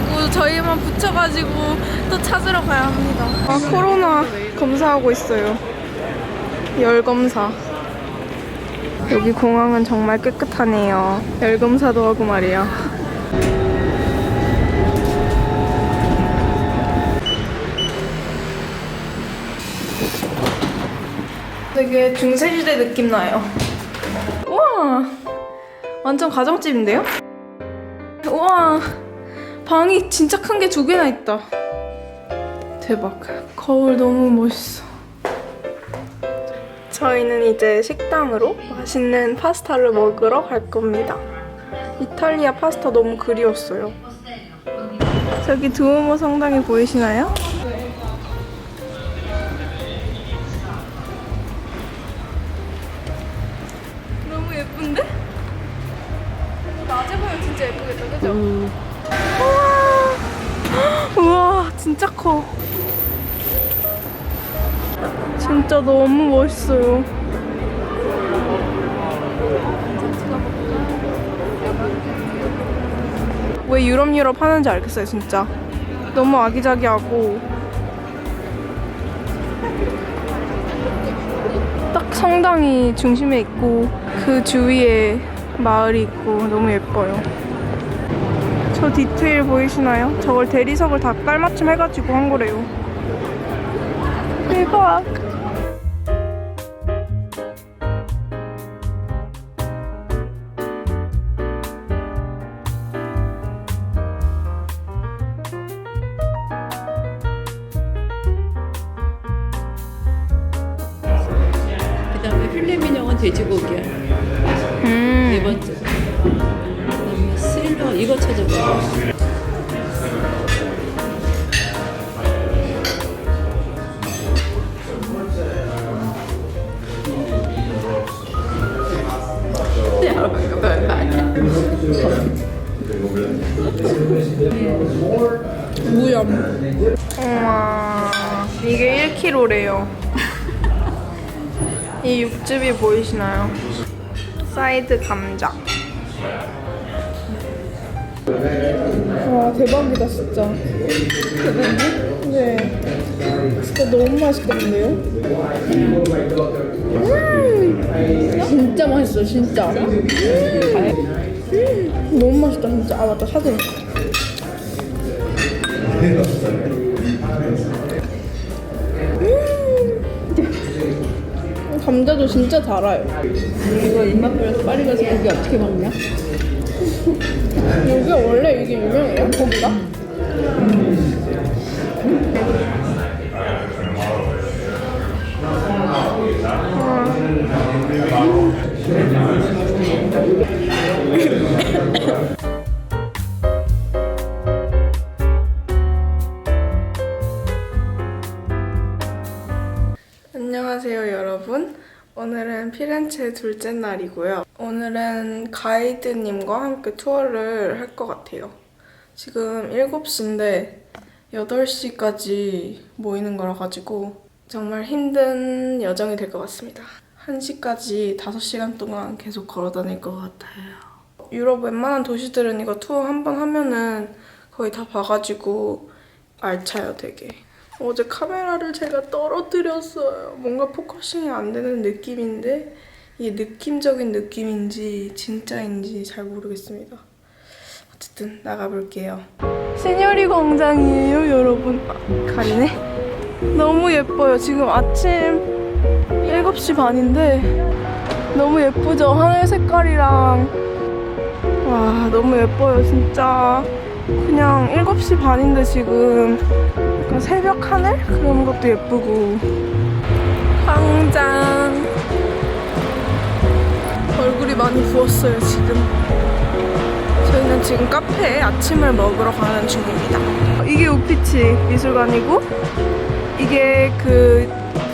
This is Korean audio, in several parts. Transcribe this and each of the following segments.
가지고 저희만 붙여가지고 또 찾으러 가야 합니다. 아 코로나 검사하고 있어요. 열 검사. 여기 공항은 정말 깨끗하네요. 열 검사도 하고 말이야. 되게 중세시대 느낌 나요. 우와! 완전 가정집인데요? 우와! 방이 진짜 큰 게 두 개나 있다. 대박. 거울 너무 멋있어. 저희는 이제 식당으로 맛있는 파스타를 먹으러 갈 겁니다. 이탈리아 파스타 너무 그리웠어요. 저기 두오모 성당이 보이시나요? 진짜 커. 진짜 너무 멋있어요. 왜 유럽 유럽 하는지 알겠어요, 진짜. 너무 아기자기하고 딱 성당이 중심에 있고 그 주위에 마을이 있고 너무 예뻐요. 저 디테일 보이시나요? 저걸 대리석을 다 깔맞춤 해가지고 한 거래요. 대박. 이 육즙이 보이시나요? 사이드 감자. 와 대박이다 진짜. 네. 너무 맛있겠는데요? 음. 진짜 맛있어, 진짜. 너무 맛있다 진짜. 아 맞다 사진. 감자도 진짜 달아요. 이거 입맛 버려서 빨리 가서 고기 어떻게 먹냐? 여기 원래 이게 유명해요? 고기가? 피렌체 둘째 날이고요. 오늘은 가이드님과 함께 투어를 할 것 같아요. 지금 7시인데 8시까지 모이는 거라 가지고 정말 힘든 여정이 될 것 같습니다. 1시까지 5시간 동안 계속 걸어 다닐 것 같아요. 유럽 웬만한 도시들은 이거 투어 한 번 하면은 거의 다 봐가지고 알차요 되게. 어제 카메라를 제가 떨어뜨렸어요. 뭔가 포커싱이 안 되는 느낌인데 이게 느낌적인 느낌인지 진짜인지 잘 모르겠습니다. 어쨌든 나가볼게요. 시녀리 광장이에요, 여러분. 아, 가리네. 너무 예뻐요. 지금 아침 7시 반인데 너무 예쁘죠? 하늘 색깔이랑 와, 너무 예뻐요, 진짜. 그냥 7시 반인데 지금 약간 새벽 하늘? 그런 것도 예쁘고 광장 많이 부었어요 지금. 저희는 지금 카페에 아침을 먹으러 가는 중입니다. 이게 우피치 미술관이고 이게 그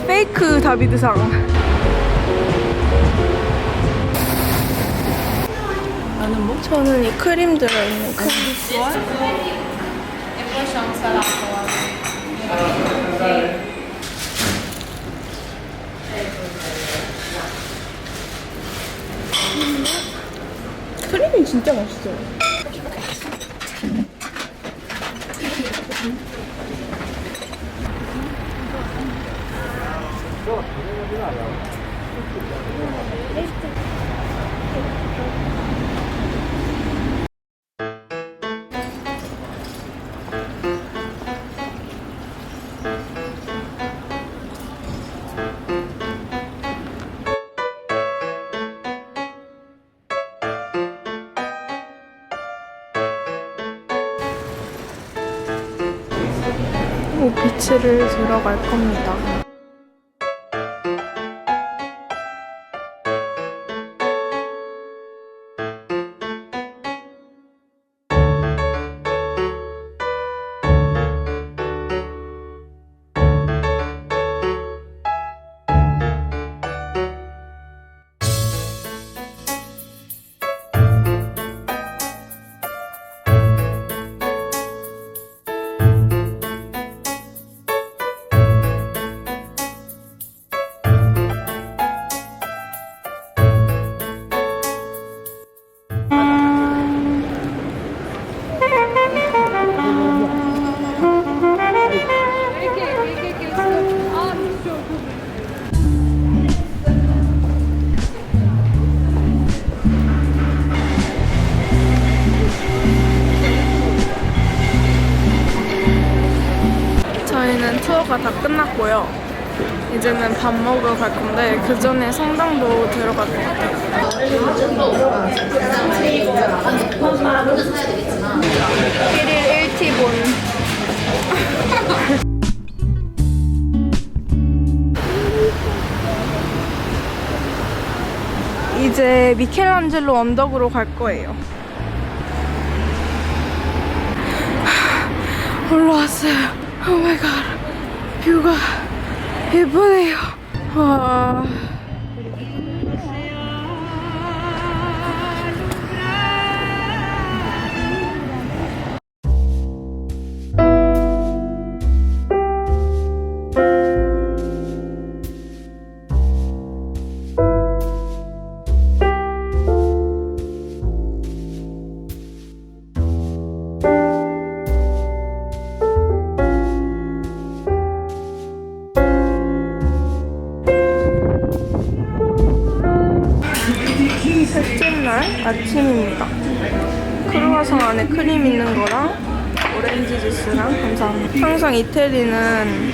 페이크 다비드상. 나는 뭐? 저는 이 크림 들어있는 크림 진짜 맛있어요. 오피츠를 들어갈 겁니다. 이제는 밥 먹으러 갈 건데 그 전에 성당도 들어갈 것 같아요. 1일 1티본. 이제 미켈란젤로 언덕으로 갈 거예요. 올라왔어요. 오 마이 갓. 뷰가 예쁘네요. 와. 셋째 날 아침입니다. 크루아상 안에 크림 있는 거랑 오렌지 주스랑 감사합니다. 항상 이태리는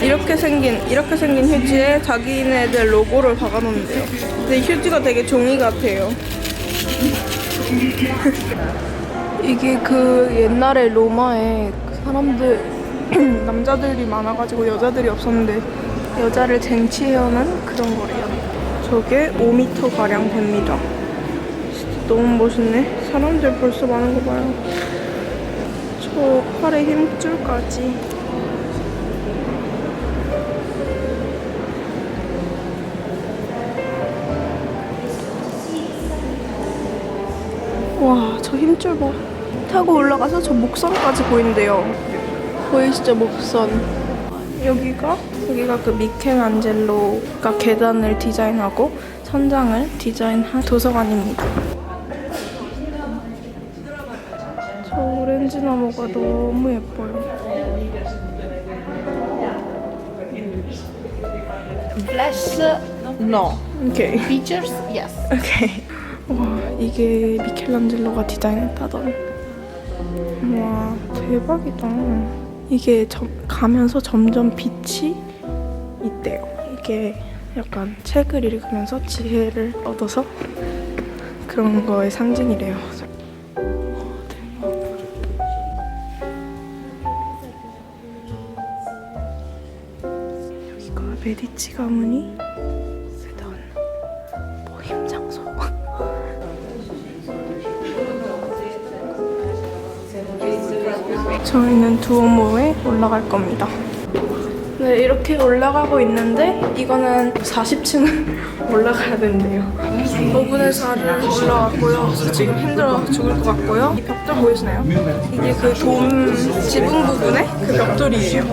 이렇게 생긴 이렇게 생긴 휴지에 자기네들 로고를 박아놓는데요. 근데 휴지가 되게 종이 같아요. 이게 그 옛날에 로마에 사람들 남자들이 많아가지고 여자들이 없었는데 여자를 쟁취해오는 그런 거래요. 저게 5m 가량 됩니다. 너무 멋있네. 사람들 벌써 많은 거 봐요. 저 팔에 힘줄까지. 와, 저 힘줄 봐. 타고 올라가서 저 목선까지 보인대요. 보이시죠, 목선. 여기가 여기가 그 미켈안젤로가 계단을 디자인하고 천장을 디자인한 도서관입니다. 저 오렌지 나무가 너무 예뻐요. Flash, no. 오케이. Features, yes. 오케이. 와 이게 미켈란젤로가 디자인했다던. 와 대박이다. 이게 점- 가면서 점점 빛이 있대요. 이게 약간 책을 읽으면서 지혜를 얻어서 그런 거의 상징이래요. 메디치 가문이 쓰던 모임 장소. 저희는 두오모에 올라갈 겁니다. 네, 이렇게 올라가고 있는데 이거는 40층을 올라가야 된대요. 5분의 4를 올라왔고요. 지금 힘들어 죽을 것 같고요. 이 벽돌 보이시나요? 이게 그 돔 지붕 부분의 그 벽돌이에요.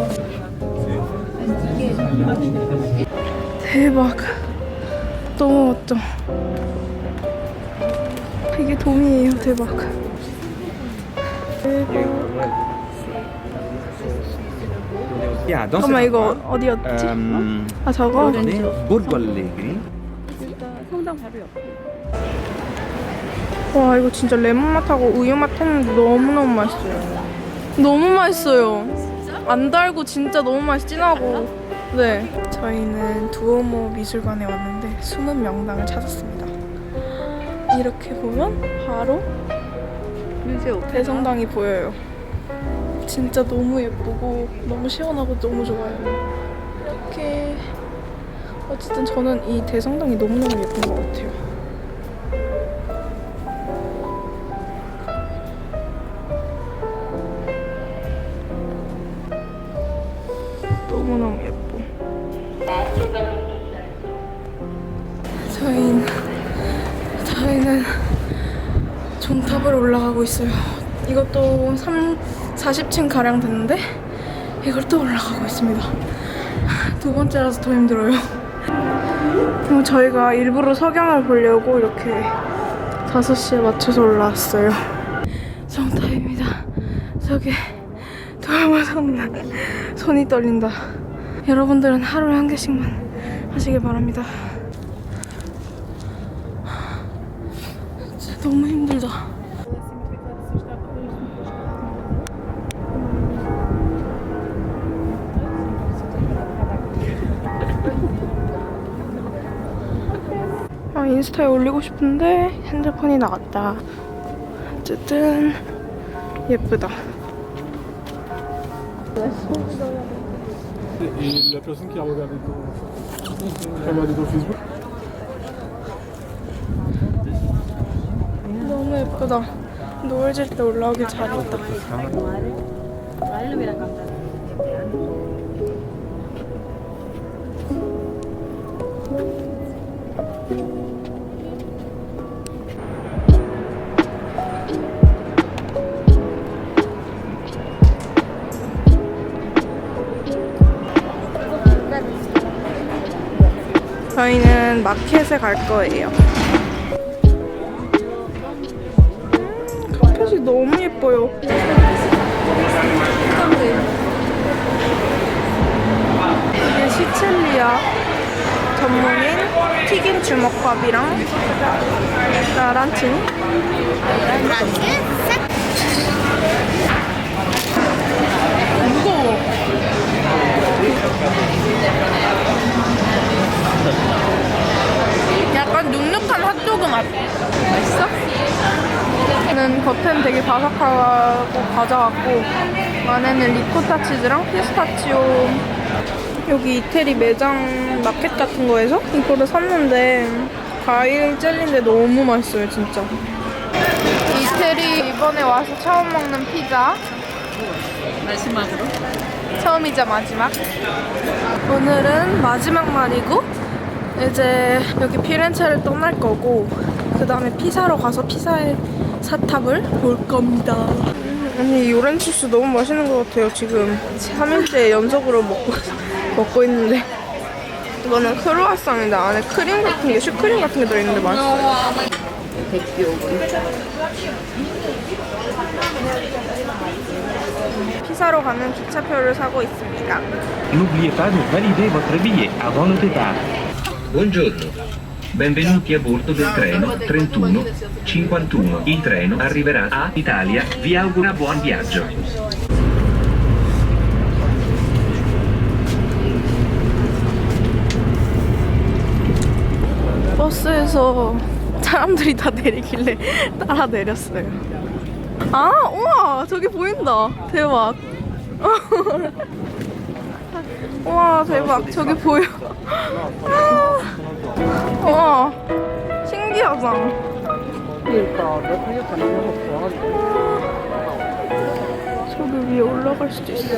대박. 너무 멋져. 이게 돔이에요. 대박. 대박. 잠깐만 이거 어디였지? euh, 아 저거? 일단 성당 바로 옆에. 와 이거 진짜 레몬 맛하고 우유 맛 했는데 너무너무 맛있어요. 너무 맛있어요. 안 달고 진짜 너무 맛이 진하고. 네. 저희는 두오모 미술관에 왔는데 숨은 명당을 찾았습니다. 이렇게 보면 바로 오페라. 대성당이 보여요. 진짜 너무 예쁘고 너무 시원하고 너무 좋아요. 이렇게 어쨌든 저는 이 대성당이 너무너무 예쁜 것 같아요. 가고 있어요. 이것도 3, 40층 가량 됐는데 이걸 또 올라가고 있습니다. 두 번째라서 더 힘들어요. 그럼 저희가 일부러 석양을 보려고 이렇게 5시에 맞춰서 올라왔어요. 정답입니다. 저기 돌아서는 손이 떨린다. 여러분들은 하루에 한 개씩만 하시길 바랍니다. 진짜 너무 힘들다. 아, 인스타에 올리고 싶은데 핸드폰이 나갔다. 어쨌든 예쁘다. Et la personne qui a regardé ton, qui a regardé ton Facebook 너무 예쁘다. 노을 질 때 올라오길 잘했다. 저희는 마켓에 갈 거예요. 음, 카펫이 너무 예뻐요. 이게 시칠리아 전문인 튀긴 주먹밥이랑 라란치니 무거워. 약간 눅눅한 핫도그 맛. 맛있어? 는 겉에는 되게 바삭하고 과자 같고 안에는 리코타 치즈랑 피스타치오 여기 이태리 매장 마켓 같은 거에서 이거를 샀는데 과일 젤리인데 너무 맛있어요 진짜 이태리 이번에 와서 처음 먹는 피자 마지막으로. 처음이자 마지막. 오늘은 마지막 날이고 이제 여기 피렌체를 떠날 거고 그 다음에 피사로 가서 피사의 사탑을 볼 겁니다. 음, 언니 요렌치스 너무 맛있는 것 같아요. 지금 3일째 연속으로 먹고 먹고 있는데 이거는 크루아상인데 안에 크림 같은 게 슈크림 같은 게 들어있는데 맛있어요. 피사로 가는 기차표를 사고 있습니다. N'oubliez pas de valider votre billet avant le départ. Buongiorno. Benvenuti a bordo del treno 31 51. Il treno arriverà a Italia. Vi auguro buon viaggio. 버스에서 사람들이 다 내리길래 따라 내렸어요. 아, 우와, 저기 보인다. 대박. 우와, 대박. 저기 보여. 아, 우와, 신기하다. 저기 위에 올라갈 수도 있어.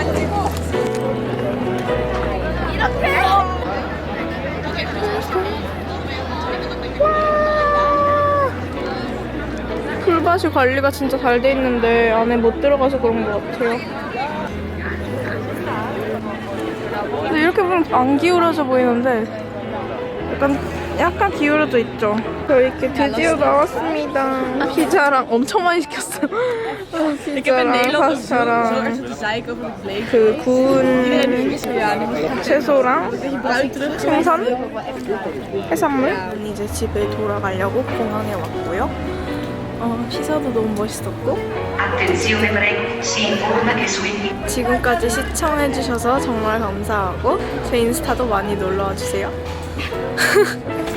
만지고 이렇게 와 풀밭이 관리가 진짜 잘 돼 있는데 안에 못 들어가서 그런 것 같아요 근데 이렇게 보면 안 기울어져 보이는데 약간 약간 기울어져 있죠. 저 이렇게 드디어 나왔습니다. 피자랑 엄청 많이 시켰어. 요. 피자랑 파스타랑 그 구운 채소랑 생선 해산물. 이제 집에 돌아가려고 공항에 왔고요. 어, 피자도 너무 멋있었고 Attenzione prego, si informa che su 지금까지 시청해주셔서 정말 감사하고 제 인스타도 많이 놀러와 주세요.